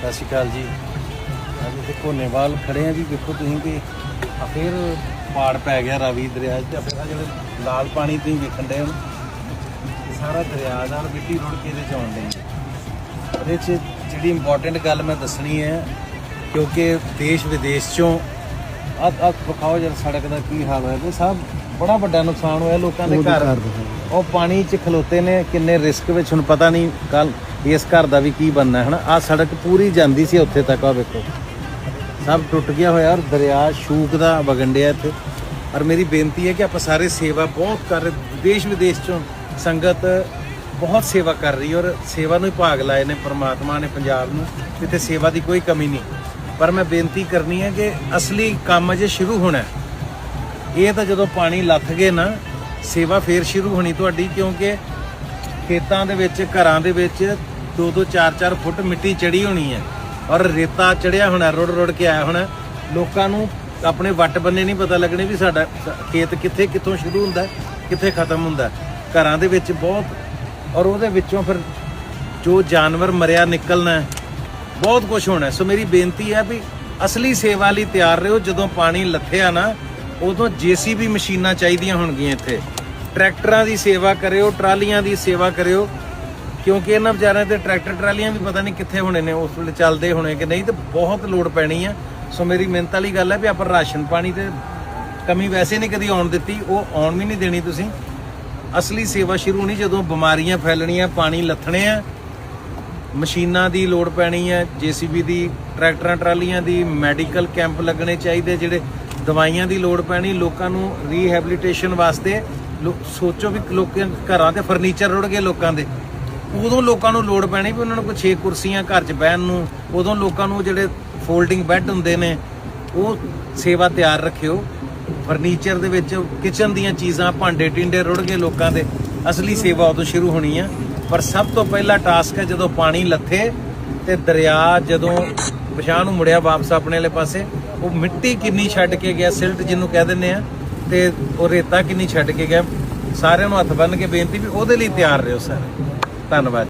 ਸਤਿ ਸ਼੍ਰੀ ਅਕਾਲ ਜੀ। ਅੱਜ ਇੱਥੇ ਕੋਨੇਵਾਲ ਖੜੇ ਆ ਜੀ ਦੇਖੋ ਤੁਸੀਂ ਕਿ ਆ ਫਿਰ ਪਾੜ ਪੈ ਗਿਆ ਰਾਵੀ ਦਰਿਆ ਤੇ ਫਿਰ ਆਹ ਜਿਹੜੇ ਲਾਲ ਪਾਣੀ ਤੁਸੀਂ ਵੇਖਣ ਦੇ ਹੋ ਇਹ ਸਾਰਾ ਦਰਿਆ ਨਾਲ ਮਿੱਟੀ ਰੁੜ ਕੇ ਇਹਦੇ ਚ ਆਉਣ ਡਈ ਹੈ ਇਹਦੇ 'ਚ ਜਿਹੜੀ ਇੰਪੋਰਟੈਂਟ ਗੱਲ ਮੈਂ ਦੱਸਣੀ ਹੈ ਕਿਉਂਕਿ ਦੇਸ਼ ਵਿਦੇਸ਼ ਚੋਂ ਆ ਆ ਵਿਖਾਓ ਜਰ ਸੜਕ ਦਾ ਕੀ ਹਾਲ ਹੋਇਆ ਤੇ ਸਭ ਬੜਾ ਵੱਡਾ ਨੁਕਸਾਨ ਹੋਇਆ ਲੋਕਾਂ ਦੇ ਘਰ। ਉਹ ਪਾਣੀ 'ਚ ਖਲੋਤੇ ਨੇ, ਕਿੰਨੇ ਰਿਸਕ ਵਿੱਚ, ਹੁਣ ਪਤਾ ਨਹੀਂ ਕੱਲ ਇਸ ਘਰ ਦਾ ਵੀ ਕੀ ਬਣਨਾ ਹੈ। ਨਾ ਆ ਸੜਕ ਪੂਰੀ ਜਾਂਦੀ ਸੀ ਉੱਥੇ ਤੱਕ ਆ ਵੇਖੋ। ਸਭ ਟੁੱਟ ਗਿਆ ਹੋਇਆ ਔਰ ਦਰਿਆ ਸ਼ੂਕ ਦਾ ਵਗੰਡਿਆ ਇੱਥੇ। ਔਰ ਮੇਰੀ ਬੇਨਤੀ ਹੈ ਕਿ ਆਪਾਂ ਸਾਰੇ ਸੇਵਾ ਬਹੁਤ ਕਰ ਰਹੇ, ਦੇਸ਼ ਵਿਦੇਸ਼ ਚੋਂ ਸੰਗਤ ਬਹੁਤ ਸੇਵਾ ਕਰ ਰਹੀ ਔਰ ਸੇਵਾ ਨੂੰ ਹੀ ਭਾਗ ਲਾਏ ਨੇ, ਪ੍ਰਮਾਤਮਾ ਨੇ ਪੰਜਾਬ ਨੂੰ, ਇੱਥੇ ਸੇਵਾ ਦੀ ਕੋਈ ਕਮੀ ਨਹੀਂ। ਪਰ ਮੈਂ ਬੇਨਤੀ ਕਰਨੀ ਹੈ ਕਿ ਅਸਲੀ ਕੰਮ ਅਜੇ ਸ਼ੁਰੂ ਹੋਣਾ ਇਹ ਤਾਂ ਜਦੋਂ ਪਾਣੀ ਲੱਥ ਗਏ ਨਾ ਸੇਵਾ ਫੇਰ ਸ਼ੁਰੂ ਹੋਣੀ ਤੁਹਾਡੀ ਕਿਉਂਕਿ ਖੇਤਾਂ ਦੇ ਵਿੱਚ, ਘਰਾਂ ਦੇ ਵਿੱਚ 2-2 4-4 ਫੁੱਟ ਮਿੱਟੀ ਚੜੀ ਹੋਣੀ ਹੈ ਔਰ ਰੇਤਾ ਚੜਿਆ ਹੋਣਾ, ਰੁੜ ਰੁੜ ਕੇ ਆਇਆ ਹੋਣਾ। ਲੋਕਾਂ ਨੂੰ ਆਪਣੇ ਵੱਟ ਬੰਨੇ ਨਹੀਂ ਪਤਾ ਲੱਗਣੇ ਵੀ ਸਾਡਾ ਖੇਤ ਕਿੱਥੇ ਕਿੱਥੋਂ ਸ਼ੁਰੂ ਹੁੰਦਾ, ਕਿੱਥੇ ਖਤਮ ਹੁੰਦਾ। ਘਰਾਂ ਦੇ ਵਿੱਚ ਬਹੁਤ ਔਰ ਉਹਦੇ ਵਿੱਚੋਂ ਫਿਰ ਜੋ ਜਾਨਵਰ ਮਰਿਆ ਨਿਕਲਣਾ ਬਹੁਤ ਕੁਝ ਹੋਣਾ ਸੋ ਮੇਰੀ ਬੇਨਤੀ ਹੈ ਵੀ ਅਸਲੀ ਸੇਵਾ ਲਈ ਤਿਆਰ ਰਹੋ। ਜਦੋਂ ਪਾਣੀ ਲੱਥਿਆ ਨਾ ਉਦੋਂ ਜੀਸੀਬੀ ਮਸ਼ੀਨਾਂ ਚਾਹੀਦੀਆਂ ਹੋਣਗੀਆਂ ਇੱਥੇ। ਟਰੈਕਟਰਾਂ ਦੀ ਸੇਵਾ ਕਰਿਓ, ਟਰਾਲੀਆਂ ਦੀ ਸੇਵਾ ਕਰਿਓ, ਕਿਉਂਕਿ ਇਹਨਾਂ ਵਿਚਾਰਿਆਂ ਤੇ ਟਰੈਕਟਰ ਟਰਾਲੀਆਂ ਵੀ ਪਤਾ ਨਹੀਂ ਕਿੱਥੇ ਹੋਣੇ ਨੇ, ਉਸ ਵੇਲੇ ਚੱਲਦੇ ਹੋਣੇ ਕਿ ਨਹੀਂ, ਤੇ ਬਹੁਤ ਲੋੜ ਪੈਣੀ ਆ। ਸੋ ਮੇਰੀ ਮਿਹਨਤ ਵਾਲੀ ਗੱਲ ਹੈ ਵੀ ਆਪਾਂ ਰਾਸ਼ਨ ਪਾਣੀ ਤੇ ਕਮੀ ਵੈਸੇ ਨਹੀਂ ਕਦੀ ਆਉਣ ਦਿੱਤੀ, ਉਹ ਆਉਣ ਵੀ ਨਹੀਂ ਦੇਣੀ ਤੁਸੀਂ। ਅਸਲੀ ਸੇਵਾ ਸ਼ੁਰੂ ਹੋਣੀ ਜਦੋਂ ਬਿਮਾਰੀਆਂ ਫੈਲਣੀਆਂ, ਪਾਣੀ ਲੱਥਣੇ ਆ, ਮਸ਼ੀਨਾਂ ਦੀ ਲੋੜ ਪੈਣੀ ਹੈ ਜੀਸੀਬੀ ਦੀ, ਟਰੈਕਟਰਾਂ ਟਰਾਲੀਆਂ ਦੀ, ਮੈਡੀਕਲ ਕੈਂਪ ਲੱਗਣੇ ਚਾਹੀਦੇ ਜਿਹੜੇ ਦਵਾਈਆਂ ਦੀ ਲੋੜ ਪੈਣੀ, ਲੋਕਾਂ ਨੂੰ ਰੀਹੈਬਿਲਿਟੇਸ਼ਨ ਵਾਸਤੇ ਲੋ- ਸੋਚੋ ਵੀ ਲੋਕਾਂ ਘਰਾਂ ਤੇ ਫਰਨੀਚਰ ਰੁੜ ਗਏ ਲੋਕਾਂ ਦੇ। ਉਦੋਂ ਲੋਕਾਂ ਨੂੰ ਲੋੜ ਪੈਣੀ ਵੀ ਉਹਨਾਂ ਨੂੰ ਕੋਈ 6 ਕੁਰਸੀਆਂ ਘਰ 'ਚ ਬਹਿਣ ਨੂੰ, ਉਦੋਂ ਲੋਕਾਂ ਨੂੰ ਜਿਹੜੇ ਫੋਲਡਿੰਗ ਬੈੱਡ ਹੁੰਦੇ ਨੇ, ਉਹ ਸੇਵਾ ਤਿਆਰ ਰੱਖਿਓ। ਫਰਨੀਚਰ ਦੇ ਵਿੱਚ ਕਿਚਨ ਦੀਆਂ ਚੀਜ਼ਾਂ, ਭਾਂਡੇ ਟਿੰਡੇ ਰੁੜ ਗਏ ਲੋਕਾਂ ਦੇ। ਅਸਲੀ ਸੇਵਾ ਉਦੋਂ ਸ਼ੁਰੂ ਹੋਣੀ ਆ। ਪਰ ਸਭ ਤੋਂ ਪਹਿਲਾ ਟਾਸਕ ਹੈ ਜਦੋਂ ਪਾਣੀ ਲੱਥੇ ਤੇ ਦਰਿਆ ਜਦੋਂ ਪਛਾਣ ਨੂੰ ਮੁੜਿਆ ਵਾਪਸ ਆਪਣੇ ਵਾਲੇ ਪਾਸੇ ਉਹ ਮਿੱਟੀ ਕਿੰਨੀ ਛੱਡ ਕੇ ਗਿਆ, ਸਿਲਟ ਜਿਹਨੂੰ ਕਹਿ ਦਿੰਦੇ ਆ, ਤੇ ਉਹ ਰੇਤਾ ਕਿੰਨੀ ਛੱਡ ਕੇ ਗਿਆ। ਸਾਰਿਆਂ ਨੂੰ ਹੱਥ ਬੰਨ ਕੇ ਬੇਨਤੀ ਵੀ ਉਹਦੇ ਲਈ ਤਿਆਰ ਰਹੋ ਸਾਰੇ। ਧੰਨਵਾਦ।